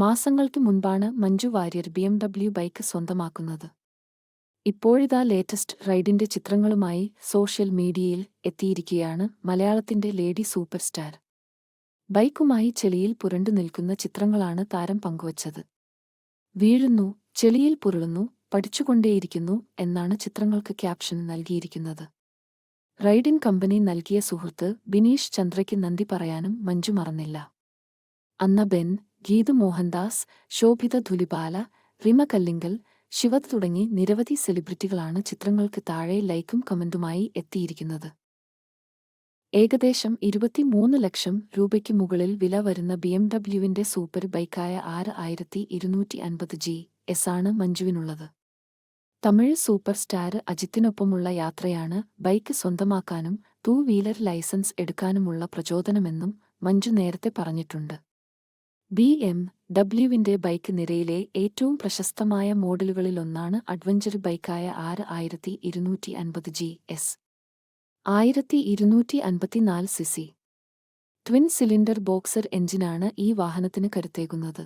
മാസങ്ങൾക്ക് മുൻപാണ് Manju Warrier B M W bike സ്വന്തമാക്കുന്നത്. ഇപ്പോഴിതാ ലേറ്റസ്റ്റ് റൈഡിന്റെ ചിത്രങ്ങളുമായി സോഷ്യൽ മീഡിയയിൽ എത്തിയിരിക്കുകയാണ് മലയാളത്തിന്റെ ലേഡി സൂപ്പർ സ്റ്റാർ ബൈക്കുമായി ചെളിയിൽ പുരണ്ടു നിൽക്കുന്ന ചിത്രങ്ങളാണ് താരം പങ്കുവച്ചത്. വീഴുന്നു ചെളിയിൽ പുരളുന്നു പഠിച്ചുകൊണ്ടേയിരിക്കുന്നു എന്നാണ് ചിത്രങ്ങൾക്ക് ക്യാപ്ഷൻ നൽകിയിരിക്കുന്നത്. റൈഡിൻ കമ്പനി നൽകിയ സുഹൃത്ത് ബിനീഷ് ചന്ദ്രയ്ക്ക് നന്ദി പറയാനും മഞ്ജു മറന്നില്ല. അന്ന ബെൻ ഗീതു മോഹൻദാസ് ശോഭിത ധുലിബാല റിമ കല്ലിങ്കൽ ശിവത് തുടങ്ങി നിരവധി സെലിബ്രിറ്റികളാണ് ചിത്രങ്ങൾക്ക് താഴെ ലൈക്കും കമന്റുമായി എത്തിയിരിക്കുന്നത്. ഏകദേശം ഇരുപത്തിമൂന്ന് ലക്ഷം രൂപയ്ക്ക് മുകളിൽ വില വരുന്ന ബി എം ഡബ്ല്യുവിന്റെ സൂപ്പർ ബൈക്കായ ആറ് ആയിരത്തി ഇരുന്നൂറ്റി അൻപത് ജി എസ് ആണ് മഞ്ജുവിനുള്ളത്. തമിഴ് സൂപ്പർ സ്റ്റാർ അജിത്തിനൊപ്പമുള്ള യാത്രയാണ് ബൈക്ക് സ്വന്തമാക്കാനും ടൂ വീലർ ലൈസൻസ് എടുക്കാനുമുള്ള പ്രചോദനമെന്നും മഞ്ജു നേരത്തെ പറഞ്ഞിട്ടുണ്ട്. ബി എം ഡബ്ല്യുവിന്റെ ബൈക്ക് നിരയിലെ ഏറ്റവും പ്രശസ്തമായ മോഡലുകളിലൊന്നാണ് അഡ്വഞ്ചർ ബൈക്കായ ആറ് ആയിരത്തി ഇരുന്നൂറ്റി അൻപത് ജി എസ്. ആയിരത്തി ഇരുന്നൂറ്റി അൻപത്തിനാല് സിസി. ട്വിൻ സിലിണ്ടർ ബോക്സർ എഞ്ചിനാണ് ഈ വാഹനത്തിന് കരുത്തേകുന്നത്.